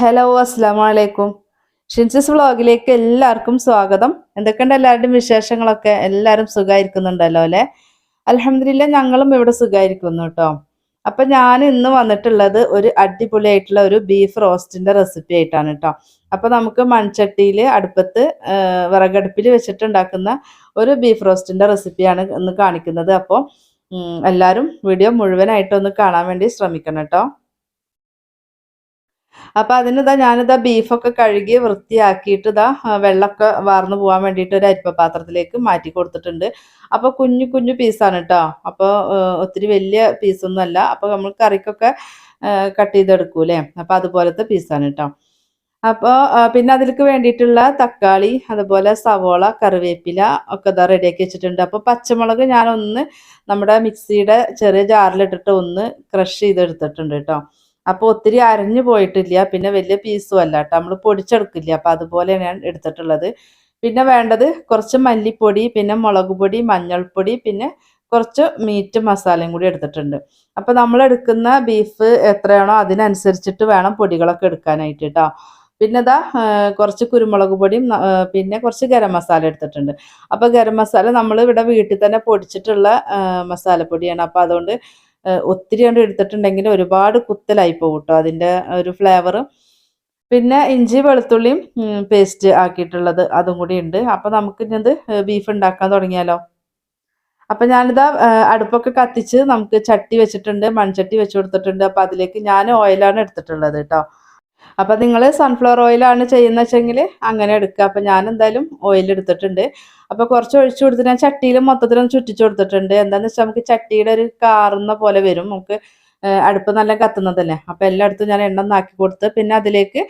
Hello അസ്സാം വലൈക്കും ഷിൻസിസ് വ്ളോഗിലേക്ക് എല്ലാവർക്കും സ്വാഗതം. എന്തൊക്കെയുണ്ട് എല്ലാവരുടെയും വിശേഷങ്ങളൊക്കെ? എല്ലാവരും സുഖമായിരിക്കുന്നുണ്ടല്ലോ അല്ലേ? അലഹമില്ല ഞങ്ങളും ഇവിടെ സുഖമായിരിക്കുന്നു കേട്ടോ. അപ്പൊ ഞാൻ ഇന്ന് വന്നിട്ടുള്ളത് ഒരു അടിപൊളിയായിട്ടുള്ള ഒരു ബീഫ് റോസ്റ്റിന്റെ റെസിപ്പി ആയിട്ടാണ് കേട്ടോ. അപ്പൊ നമുക്ക് മൺചട്ടിയിൽ അടുപ്പത്ത് വിറകടുപ്പിൽ വെച്ചിട്ടുണ്ടാക്കുന്ന ഒരു ബീഫ് റോസ്റ്റിന്റെ റെസിപ്പിയാണ് ഇന്ന് കാണിക്കുന്നത്. അപ്പോൾ എല്ലാവരും വീഡിയോ മുഴുവനായിട്ടൊന്ന് കാണാൻ വേണ്ടി ശ്രമിക്കണം കേട്ടോ. അപ്പൊ അതിനിതാ ഞാനിതാ ബീഫൊക്കെ കഴുകി വൃത്തിയാക്കിയിട്ട് ഇതാ വെള്ളമൊക്കെ വാർന്നു പോകാൻ വേണ്ടിയിട്ട് ഒരു അരിപ്പപാത്രത്തിലേക്ക് മാറ്റി കൊടുത്തിട്ടുണ്ട്. അപ്പൊ കുഞ്ഞു കുഞ്ഞു പീസാണ് കേട്ടോ അപ്പോൾ ഒത്തിരി വലിയ പീസൊന്നും അല്ല. അപ്പൊ നമ്മൾ കറിക്കൊക്കെ കട്ട് ചെയ്തെടുക്കൂലേ അപ്പൊ അതുപോലത്തെ പീസാണ് കേട്ടോ അപ്പോൾ പിന്നെ അതിലേക്ക് വേണ്ടിയിട്ടുള്ള തക്കാളി അതുപോലെ സവോള കറിവേപ്പില ഒക്കെ ഇതാ റെഡിയാക്കി വെച്ചിട്ടുണ്ട്. അപ്പോൾ പച്ചമുളക് ഞാനൊന്ന് നമ്മുടെ മിക്സിയുടെ ചെറിയ ജാറിലിട്ടിട്ട് ഒന്ന് ക്രഷ് ചെയ്തെടുത്തിട്ടുണ്ട് കേട്ടോ അപ്പോൾ ഒത്തിരി അരഞ്ഞു പോയിട്ടില്ല. പിന്നെ വലിയ പീസും അല്ല കേട്ടോ നമ്മൾ പൊടിച്ചെടുക്കില്ല. അപ്പോൾ അതുപോലെ ഞാൻ എടുത്തിട്ടുള്ളത്. പിന്നെ വേണ്ടത് കുറച്ച് മല്ലിപ്പൊടി പിന്നെ മുളക് പൊടി മഞ്ഞൾപ്പൊടി പിന്നെ കുറച്ച് മീറ്റ് മസാലയും കൂടി എടുത്തിട്ടുണ്ട്. അപ്പോൾ നമ്മൾ എടുക്കുന്ന ബീഫ് എത്രയാണോ അതിനനുസരിച്ചിട്ട് വേണം പൊടികളൊക്കെ എടുക്കാനായിട്ട് കേട്ടോ പിന്നെ ഇതാ കുറച്ച് കുരുമുളക് പൊടിയും പിന്നെ കുറച്ച് ഗരം മസാല എടുത്തിട്ടുണ്ട്. അപ്പോൾ ഗരം മസാല നമ്മൾ ഇവിടെ വീട്ടിൽ തന്നെ പൊടിച്ചിട്ടുള്ള മസാലപ്പൊടിയാണ്. അപ്പോൾ അതുകൊണ്ട് ഒത്തിരി കണ്ട് എടുത്തിട്ടുണ്ടെങ്കിൽ ഒരുപാട് കുത്തലായി പോകും കേട്ടോ അതിന്റെ ഒരു ഫ്ലേവർ പിന്നെ ഇഞ്ചി വെളുത്തുള്ളിയും പേസ്റ്റ് ആക്കിയിട്ടുള്ളത് അതും കൂടി ഉണ്ട്. നമുക്ക് ഇനി ബീഫ് ഉണ്ടാക്കാൻ തുടങ്ങിയാലോ? അപ്പം ഞാനിതാ അടുപ്പൊക്കെ കത്തിച്ച് നമുക്ക് ചട്ടി വെച്ചിട്ടുണ്ട് മൺചട്ടി വെച്ച് കൊടുത്തിട്ടുണ്ട്. അപ്പം അതിലേക്ക് ഞാൻ ഓയിലാണ് എടുത്തിട്ടുള്ളത് കേട്ടോ അപ്പം നിങ്ങൾ സൺഫ്ലവർ ഓയിലാണ് ചെയ്യുന്ന വെച്ചെങ്കിൽ അങ്ങനെ എടുക്കുക. അപ്പം ഞാൻ എന്തായാലും ഓയിൽ എടുത്തിട്ടുണ്ട്. അപ്പോൾ കുറച്ച് ഒഴിച്ചു കൊടുത്ത് ഞാൻ ചട്ടിയിൽ മൊത്തത്തിലൊന്ന് ചുറ്റിച്ചു കൊടുത്തിട്ടുണ്ട്. എന്താണെന്ന് വെച്ചാൽ നമുക്ക് ചട്ടിയുടെ ഒരു കാറുന്ന പോലെ വരും. നമുക്ക് അടുപ്പ് നല്ല കത്തുന്നതല്ലേ? അപ്പം എല്ലായിടത്തും ഞാൻ എണ്ണ നാക്കി കൊടുത്ത് പിന്നെ അതിലേക്ക്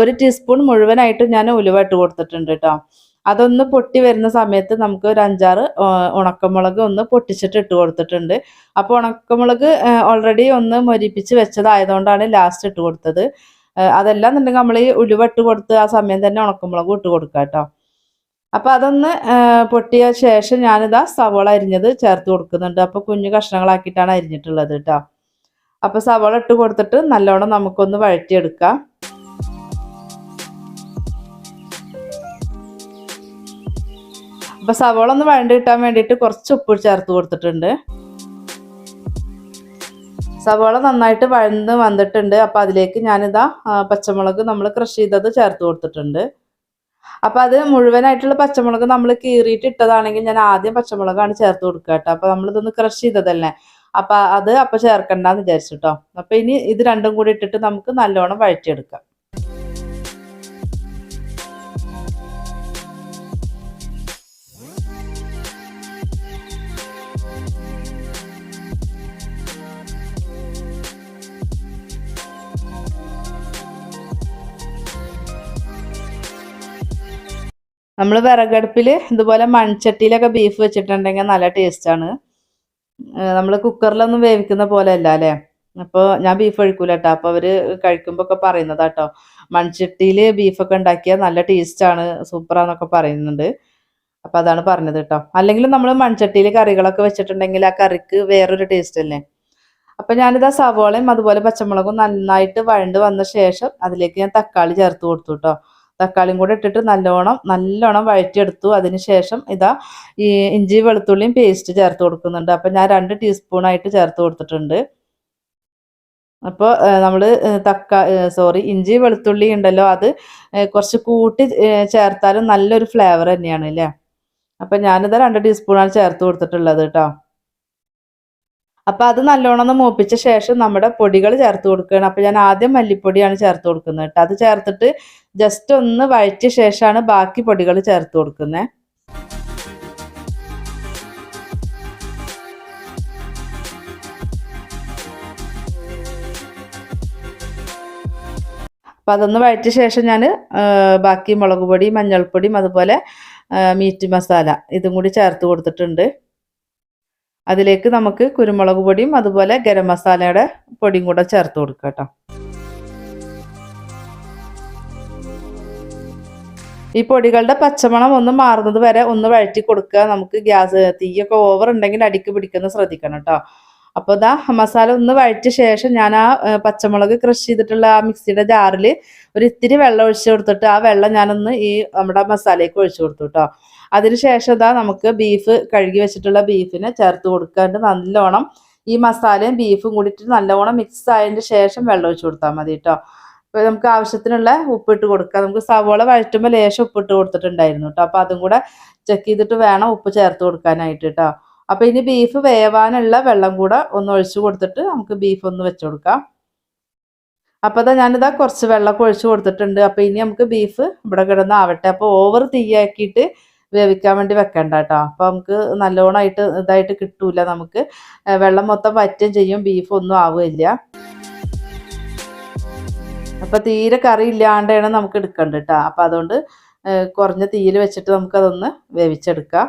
ഒരു ടീസ്പൂൺ മുഴുവനായിട്ട് ഞാൻ ഉലുവ ഇട്ട് കൊടുത്തിട്ടുണ്ട് കേട്ടോ അതൊന്ന് പൊട്ടി വരുന്ന സമയത്ത് നമുക്ക് ഒരു അഞ്ചാറ് ഉണക്കമുളക് ഒന്ന് പൊട്ടിച്ചിട്ട് ഇട്ട് കൊടുത്തിട്ടുണ്ട്. അപ്പോൾ ഉണക്കമുളക് ഓൾറെഡി ഒന്ന് മൊരിപ്പിച്ച് വെച്ചതായതുകൊണ്ടാണ് ലാസ്റ്റ് ഇട്ട് കൊടുത്തത്. അതല്ല എന്നുണ്ടെങ്കിൽ നമ്മൾ ഈ ഉലുവട്ട് കൊടുത്ത് ആ സമയം തന്നെ ഉണക്കമുളക് ഇട്ട് കൊടുക്കുക കേട്ടോ അപ്പൊ അതൊന്ന് പൊട്ടിയ ശേഷം ഞാനിതാ സവോള അരിഞ്ഞത് ചേർത്ത് കൊടുക്കുന്നുണ്ട്. അപ്പോൾ കുഞ്ഞു കഷ്ണങ്ങളാക്കിയിട്ടാണ് അരിഞ്ഞിട്ടുള്ളത് കേട്ടോ അപ്പൊ സവോള ഇട്ട് കൊടുത്തിട്ട് നല്ലോണം നമുക്കൊന്ന് വഴറ്റിയെടുക്കാം. അപ്പൊ സവോള ഒന്ന് വഴണ്ട് കിട്ടാൻ വേണ്ടിയിട്ട് കുറച്ച് ഉപ്പ് ചേർത്ത് കൊടുത്തിട്ടുണ്ട്. സവോള നന്നായിട്ട് വഴന്ന് വന്നിട്ടുണ്ട്. അപ്പം അതിലേക്ക് ഞാനിതാ പച്ചമുളക് നമ്മൾ ക്രഷ് ചെയ്തത് ചേർത്ത് കൊടുത്തിട്ടുണ്ട്. അപ്പം അത് മുഴുവനായിട്ടുള്ള പച്ചമുളക് നമ്മൾ കീറിയിട്ട് ഇട്ടതാണെങ്കിൽ ഞാൻ ആദ്യം പച്ചമുളകാണ് ചേർത്ത് കൊടുക്കുക കേട്ടോ. അപ്പം നമ്മളിതൊന്ന് ക്രഷ് ചെയ്തതല്ലേ? അപ്പം അത് അപ്പം ചേർക്കണ്ടെന്ന് വിചാരിച്ചിട്ടോ അപ്പം ഇനി ഇത് രണ്ടും കൂടി ഇട്ടിട്ട് നമുക്ക് നല്ലോണം വഴറ്റിയെടുക്കാം. നമ്മൾ വിറകടുപ്പിൽ ഇതുപോലെ മൺചട്ടിയിലൊക്കെ ബീഫ് വെച്ചിട്ടുണ്ടെങ്കിൽ നല്ല ടേസ്റ്റാണ് നമ്മൾ കുക്കറിലൊന്നും വേവിക്കുന്ന പോലെ അല്ല? അല്ലേ അപ്പോൾ ഞാൻ ബീഫ് കഴിക്കൂല കേട്ടോ അപ്പോൾ അവർ കഴിക്കുമ്പോൾ ഒക്കെ പറയുന്നത് കേട്ടോ മൺചട്ടിയിൽ ബീഫൊക്കെ ഉണ്ടാക്കിയാൽ നല്ല ടേസ്റ്റാണ് സൂപ്പറാന്നൊക്കെ പറയുന്നുണ്ട്. അപ്പം അതാണ് പറഞ്ഞത് കേട്ടോ. അല്ലെങ്കിൽ നമ്മൾ മൺചട്ടിയിൽ കറികളൊക്കെ വെച്ചിട്ടുണ്ടെങ്കിൽ ആ കറിക്ക് വേറൊരു ടേസ്റ്റ് അല്ലേ? അപ്പം ഞാനിതാ സവോളയും അതുപോലെ പച്ചമുളകും നന്നായിട്ട് വഴണ്ട് വന്ന ശേഷം അതിലേക്ക് ഞാൻ തക്കാളി ചേർത്ത് കൊടുത്തു കേട്ടോ. തക്കാളിയും കൂടെ ഇട്ടിട്ട് നല്ലോണം നല്ലോണം വഴറ്റിയെടുത്തു. അതിന് ശേഷം ഇതാ ഈ ഇഞ്ചി വെളുത്തുള്ളിയും പേസ്റ്റ് ചേർത്ത് കൊടുക്കുന്നുണ്ട്. അപ്പം ഞാൻ രണ്ട് ടീസ്പൂണായിട്ട് ചേർത്ത് കൊടുത്തിട്ടുണ്ട്. അപ്പോൾ നമ്മൾ തക്ക സോറി ഇഞ്ചി വെളുത്തുള്ളി ഉണ്ടല്ലോ അത് കുറച്ച് കൂട്ടി ചേർത്താലും നല്ലൊരു ഫ്ലേവർ തന്നെയാണ് അല്ലേ? അപ്പം ഞാനിത് രണ്ട് ടീസ്പൂണാണ് ചേർത്ത് കൊടുത്തിട്ടുള്ളത് കേട്ടോ. അപ്പം അത് നല്ലോണം ഒന്ന് മൂപ്പിച്ച ശേഷം നമ്മുടെ പൊടികൾ ചേർത്ത് കൊടുക്കുകയാണ്. അപ്പം ഞാൻ ആദ്യം മല്ലിപ്പൊടിയാണ് ചേർത്ത് കൊടുക്കുന്നത് കേട്ടോ. അത് ചേർത്തിട്ട് ജസ്റ്റ് ഒന്ന് വഴറ്റിയ ശേഷമാണ് ബാക്കി പൊടികൾ ചേർത്ത് കൊടുക്കുന്നത് അപ്പം അതൊന്ന് വഴറ്റിയ ശേഷം ഞാൻ ബാക്കി മുളക് പൊടി മഞ്ഞൾപ്പൊടിയും അതുപോലെ മീറ്റ് മസാല ഇതും കൂടി ചേർത്ത് കൊടുത്തിട്ടുണ്ട്. അതിലേക്ക് നമുക്ക് കുരുമുളക് പൊടിയും അതുപോലെ ഗരം മസാലയുടെ പൊടിയും കൂടെ ചേർത്ത് കൊടുക്കാം കേട്ടോ. ഈ പൊടികളുടെ പച്ചമണം ഒന്ന് മാറുന്നത് വരെ ഒന്ന് വഴറ്റി കൊടുക്കുക. നമുക്ക് ഗ്യാസ് തീയൊക്കെ ഓവർ ഉണ്ടെങ്കിൽ അടിക്ക് പിടിക്കുന്നത് ശ്രദ്ധിക്കണം കേട്ടോ അപ്പോൾ ഇതാ മസാല ഒന്ന് വഴറ്റിയ ശേഷം ഞാൻ ആ പച്ചമുളക് ക്രഷ് ചെയ്തിട്ടുള്ള ആ മിക്സിയുടെ ജാറിൽ ഒരു ഇത്തിരി വെള്ളം ഒഴിച്ചു കൊടുത്തിട്ട് ആ വെള്ളം ഞാനൊന്ന് ഈ നമ്മുടെ മസാലയ്ക്ക് ഒഴിച്ചു കൊടുത്തു കേട്ടോ അതിനുശേഷം ഇതാ നമുക്ക് ബീഫ് കഴുകി വെച്ചിട്ടുള്ള ബീഫിനെ ചേർത്ത് കൊടുക്കാണ്ട് നല്ലോണം ഈ മസാലയും ബീഫും കൂടിയിട്ട് നല്ലോണം മിക്സ് ആയതിന്റെ ശേഷം വെള്ളം ഒഴിച്ചു കൊടുത്താൽ മതി കേട്ടോ നമുക്ക് ആവശ്യത്തിനുള്ള ഉപ്പിട്ട് കൊടുക്കുക നമുക്ക് സവോള വഴറ്റുമ്പോൾ ലേശം ഉപ്പിട്ട് കൊടുത്തിട്ടുണ്ടായിരുന്നു കേട്ടോ അപ്പോൾ അതും കൂടെ ചെക്ക് ചെയ്തിട്ട് വേണം ഉപ്പ് ചേർത്ത് കൊടുക്കാനായിട്ട് കേട്ടോ അപ്പോൾ ഇനി ബീഫ് വേവാനുള്ള വെള്ളം കൂടെ ഒന്ന് ഒഴിച്ചു കൊടുത്തിട്ട് നമുക്ക് ബീഫ് ഒന്ന് വെച്ച് കൊടുക്കാം. അപ്പോൾ അതാ ഞാനിതാ കുറച്ച് വെള്ളമൊക്കെ ഒഴിച്ചു കൊടുത്തിട്ടുണ്ട്. അപ്പോൾ ഇനി നമുക്ക് ബീഫ് ഇവിടെ കിടന്ന് ആവട്ടെ. അപ്പോൾ ഓവർ തീയാക്കിയിട്ട് വേവിക്കാൻ വേണ്ടി വെക്കണ്ട കേട്ടോ അപ്പോൾ നമുക്ക് നല്ലോണമായിട്ട് ഇതായിട്ട് കിട്ടൂല നമുക്ക്. വെള്ളം മൊത്തം വറ്റുകയും ചെയ്യും. ബീഫ് ഒന്നും ആവുകയില്ല. അപ്പോൾ തീരെ കറി ഇല്ലാണ്ടാണ് നമുക്ക് എടുക്കേണ്ടത് കേട്ടോ അപ്പോൾ അതുകൊണ്ട് കുറഞ്ഞ തീയിൽ വെച്ചിട്ട് നമുക്കതൊന്ന് വേവിച്ചെടുക്കാം.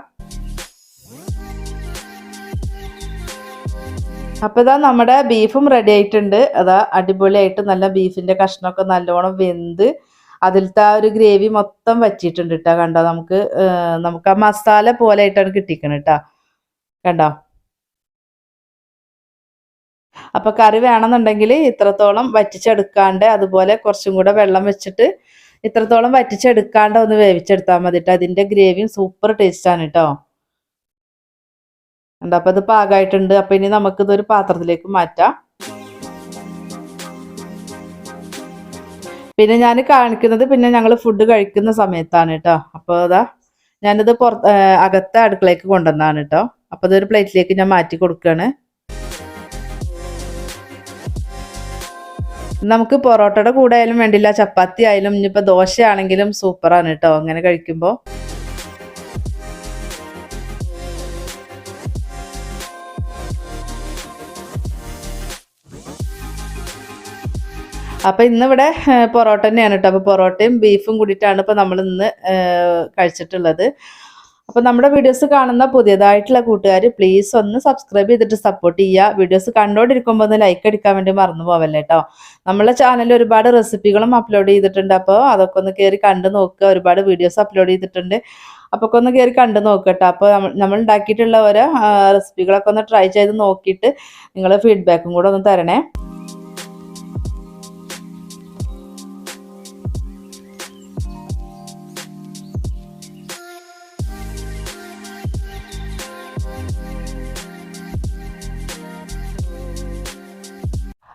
അപ്പോൾ ഇതാ നമ്മുടെ ബീഫും റെഡി ആയിട്ടുണ്ട്. അതാ അടിപൊളിയായിട്ട് നല്ല ബീഫിന്റെ കഷ്ണമൊക്കെ നല്ലോണം വെന്ത് അതിലത്തെ ആ ഒരു ഗ്രേവി മൊത്തം വച്ചിട്ടുണ്ട് കേട്ടോ കണ്ടോ? നമുക്ക് നമുക്ക് ആ മസാല പോലെ ആയിട്ടാണ് കിട്ടിക്കണ കേട്ടോ കണ്ടോ? അപ്പൊ കറി വേണമെന്നുണ്ടെങ്കിൽ ഇത്രത്തോളം വറ്റിച്ചെടുക്കാണ്ട് അതുപോലെ കുറച്ചും കൂടെ വെള്ളം വെച്ചിട്ട് ഇത്രത്തോളം വറ്റിച്ചെടുക്കാണ്ട് ഒന്ന് വേവിച്ചെടുത്താൽ മതി കേട്ടോ അതിന്റെ ഗ്രേവിയും സൂപ്പർ ടേസ്റ്റ് ആണ് കേട്ടോ ഉണ്ട് അപ്പൊ ഇത് പാകമായിട്ടുണ്ട് അപ്പൊ ഇനി നമുക്ക് ഇതൊരു പാത്രത്തിലേക്ക് മാറ്റാം. പിന്നെ ഞാൻ കാണിക്കുന്നത് പിന്നെ ഞങ്ങൾ ഫുഡ് കഴിക്കുന്ന സമയത്താണ് കേട്ടോ അപ്പോൾ അതാ ഞാനിത് പുറത്ത് അകത്തെ അടുക്കളയ്ക്ക് കൊണ്ടുവന്നാണ് കേട്ടോ അപ്പോൾ ഇതൊരു പ്ലേറ്റിലേക്ക് ഞാൻ മാറ്റി കൊടുക്കുകയാണ് നമുക്ക് പൊറോട്ടയുടെ കൂടെ ആയാലും വേണ്ടില്ല. ചപ്പാത്തി ആയാലും ഇനിയിപ്പോൾ ദോശയാണെങ്കിലും സൂപ്പറാണ് കേട്ടോ. അങ്ങനെ കഴിക്കുമ്പോൾ അപ്പൊ ഇന്നിവിടെ പൊറോട്ട തന്നെയാണ് കേട്ടോ. അപ്പൊ പൊറോട്ടയും ബീഫും കൂടിയിട്ടാണ് ഇപ്പൊ നമ്മൾ ഇന്ന് കഴിച്ചിട്ടുള്ളത്. അപ്പൊ നമ്മുടെ വീഡിയോസ് കാണുന്ന പുതിയതായിട്ടുള്ള കൂട്ടുകാർ പ്ലീസ് ഒന്ന് സബ്സ്ക്രൈബ് ചെയ്തിട്ട് സപ്പോർട്ട് ചെയ്യുക. വീഡിയോസ് കണ്ടോണ്ടിരിക്കുമ്പോൾ ഒന്ന് ലൈക്ക് അടിക്കാൻ വേണ്ടി മറന്നു പോവല്ലേ കേട്ടോ നമ്മളെ ചാനലിൽ ഒരുപാട് റെസിപ്പികളും അപ്ലോഡ് ചെയ്തിട്ടുണ്ട്. അപ്പോൾ അതൊക്കെ ഒന്ന് കയറി കണ്ടു നോക്കുക. ഒരുപാട് വീഡിയോസ് അപ്ലോഡ് ചെയ്തിട്ടുണ്ട്. അപ്പോൾ ഒക്കെ ഒന്ന് കയറി കണ്ടു നോക്കട്ടെ. അപ്പോൾ നമ്മൾ ഉണ്ടാക്കിയിട്ടുള്ള ഓരോ റെസിപ്പികളൊക്കെ ഒന്ന് ട്രൈ ചെയ്ത് നോക്കിയിട്ട് നിങ്ങൾ ഫീഡ്ബാക്കും കൂടെ ഒന്ന് തരണേ.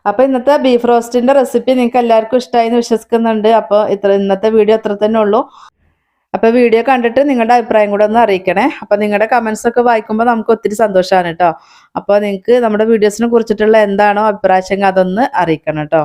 അപ്പോൾ ഇന്നത്തെ ബീഫ് റോസ്റ്റിന്റെ റെസിപ്പി നിങ്ങൾക്ക് എല്ലാവർക്കും ഇഷ്ടമായി എന്ന് വിശ്വസിക്കുന്നുണ്ട്. അപ്പോൾ ഇത്ര ഇന്നത്തെ വീഡിയോ അത്ര തന്നെ ഉള്ളൂ. അപ്പോൾ വീഡിയോ കണ്ടിട്ട് നിങ്ങളുടെ അഭിപ്രായം കൂടെ ഒന്ന് അറിയിക്കണേ. അപ്പോൾ നിങ്ങളുടെ കമൻസ് ഒക്കെ വായിക്കുമ്പോൾ നമുക്ക് ഒത്തിരി സന്തോഷമാണ് കേട്ടോ അപ്പോൾ നിങ്ങൾക്ക് നമ്മുടെ വീഡിയോസിനെ കുറിച്ചിട്ടുള്ള എന്താണോ അഭിപ്രായം അതൊന്ന് അറിയിക്കണം കേട്ടോ